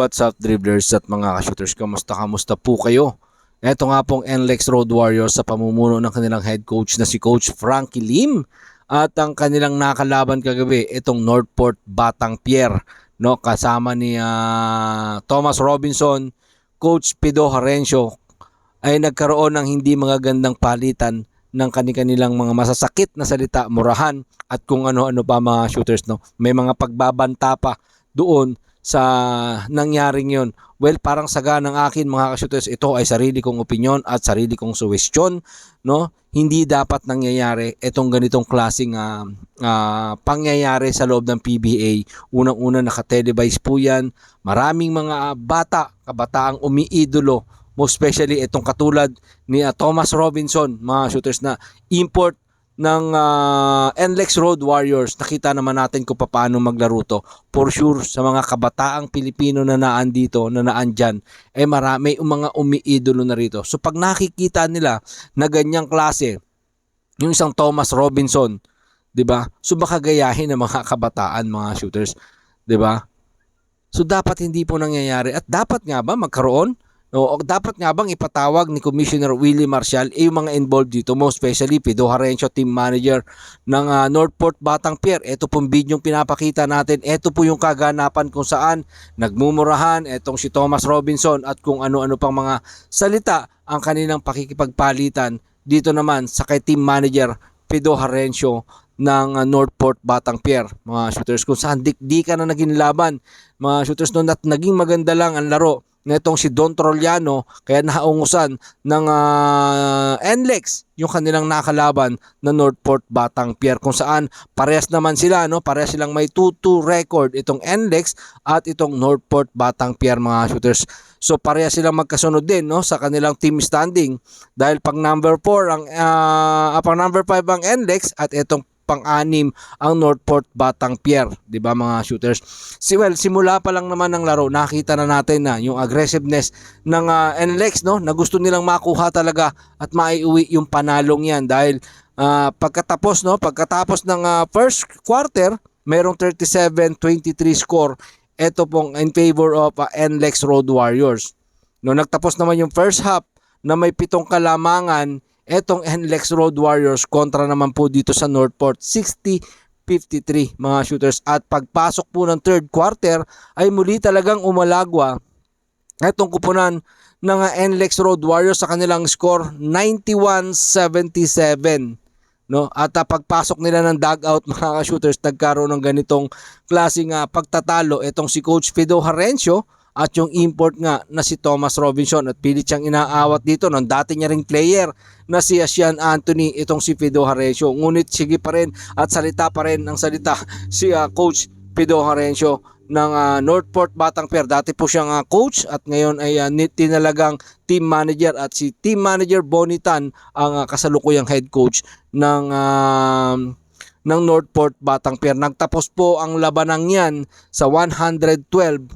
what's up dribblers at mga ka-shooters? Kamusta kamusta po kayo? Ito nga pong NLEX Road Warriors sa pamumuno ng kanilang head coach na si Coach Frankie Lim at ang kanilang nakalaban kagabi itong Northport Batang Pierre no kasama ni ah, Thomas Robinson, Coach Pido Harencio ay nagkaroon ng hindi magagandang palitan ng kanilang mga masasakit na salita, murahan at kung ano-ano pa mga shooters no. May mga pagbabanta pa doon sa nangyaring yon. Well, parang saga ng akin mga ka-shooters, ito ay sarili kong opinion at sarili kong suwestyon, no? Hindi dapat nangyayari itong ganitong klaseng ah, ah, pangyayari sa loob ng PBA. Unang-una naka-televise po yan. Maraming mga bata, kabataang umiidolo, most especially itong katulad ni ah, Thomas Robinson, mga shooters na import ng uh, NLEX Road Warriors. Nakita naman natin kung paano maglaro to. For sure, sa mga kabataang Pilipino na naan dito, na naan dyan, eh marami mga umiidolo na rito. So pag nakikita nila na ganyang klase, yung isang Thomas Robinson, 'di ba? So baka gayahin ng mga kabataan, mga shooters, 'di ba? So dapat hindi po nangyayari at dapat nga ba magkaroon No, dapat nga bang ipatawag ni Commissioner Willie Marcial eh, yung mga involved dito, most especially Pido Harencio, team manager ng ah, Northport Batang Pier. Ito pong video yung pinapakita natin. Ito po yung kaganapan kung saan nagmumurahan etong si Thomas Robinson at kung ano-ano pang mga salita ang kanilang pakikipagpalitan dito naman sa kay team manager Pido Harencio ng ah, Northport Batang Pier mga shooters kung saan di, di ka na naging laban mga shooters noon at naging maganda lang ang laro netong si Don Troliano kaya naungusan ng uh, NLEX yung kanilang nakalaban na Northport Batang Pier kung saan parehas naman sila no? Parehas silang may 2-2 record itong NLEX at itong Northport Batang Pier mga shooters. So parehas silang magkasunod din no? Sa kanilang team standing. Dahil pang number 4 ang uh, pang number 5 ang NLEX at itong pang-anim ang Northport Batang Pier, 'di ba mga shooters? Si well, simula pa lang naman ng laro, nakita na natin na yung aggressiveness ng uh, NLEX no, na gusto nilang makuha talaga at maiuwi yung panalong 'yan dahil uh, pagkatapos no, pagkatapos ng uh, first quarter, merong 37-23 score. Ito pong in favor of uh, NLEX Road Warriors. No nagtapos naman yung first half na may pitong kalamangan etong NLEX Road Warriors kontra naman po dito sa Northport 60-53 mga shooters. At pagpasok po ng third quarter ay muli talagang umalagwa etong kupunan ng NLEX Road Warriors sa kanilang score 91-77 no? At uh, pagpasok nila ng dugout mga shooters nagkaroon ng ganitong klaseng uh, pagtatalo. Etong si coach Fido Harencio at yung import nga na si Thomas Robinson at pilit siyang inaawat dito ng dati niya ring player na si Asian Anthony itong si Fido Harencio ngunit sige pa rin at salita pa rin ang salita si uh, coach Fido Harencio ng uh, Northport Batang Pier. Dati po siyang uh, coach at ngayon ay uh, tinalagang team manager at si team manager Bonitan ang uh, kasalukuyang head coach ng uh, ng Northport Batang Pier. Nagtapos po ang labanang yan sa 112-104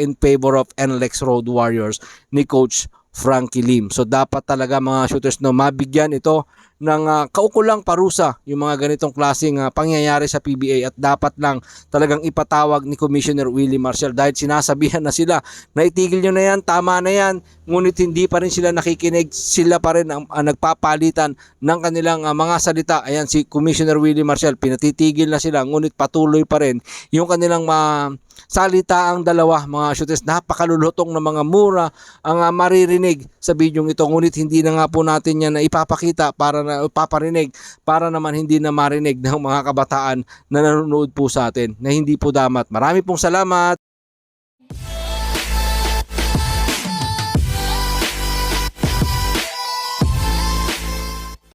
in favor of NLEX Road Warriors ni Coach Frankie Lim. So dapat talaga mga shooters no mabigyan ito ng uh, kaukulang parusa yung mga ganitong klaseng uh, pangyayari sa PBA at dapat lang talagang ipatawag ni Commissioner Willie Marshall dahil sinasabihan na sila na itigil nyo na yan, tama na yan, ngunit hindi pa rin sila nakikinig, sila pa rin ang uh, nagpapalitan ng kanilang uh, mga salita. Ayan si Commissioner Willie Marshall, pinatitigil na sila ngunit patuloy pa rin yung kanilang uh, salita ang dalawa mga shooters napakalulutong na mga mura ang uh, maririnig sa bidyong ito ngunit hindi na nga po natin yan na ipapakita para na ipaparinig para naman hindi na marinig ng mga kabataan na nanonood po sa atin na hindi po damat. Marami pong salamat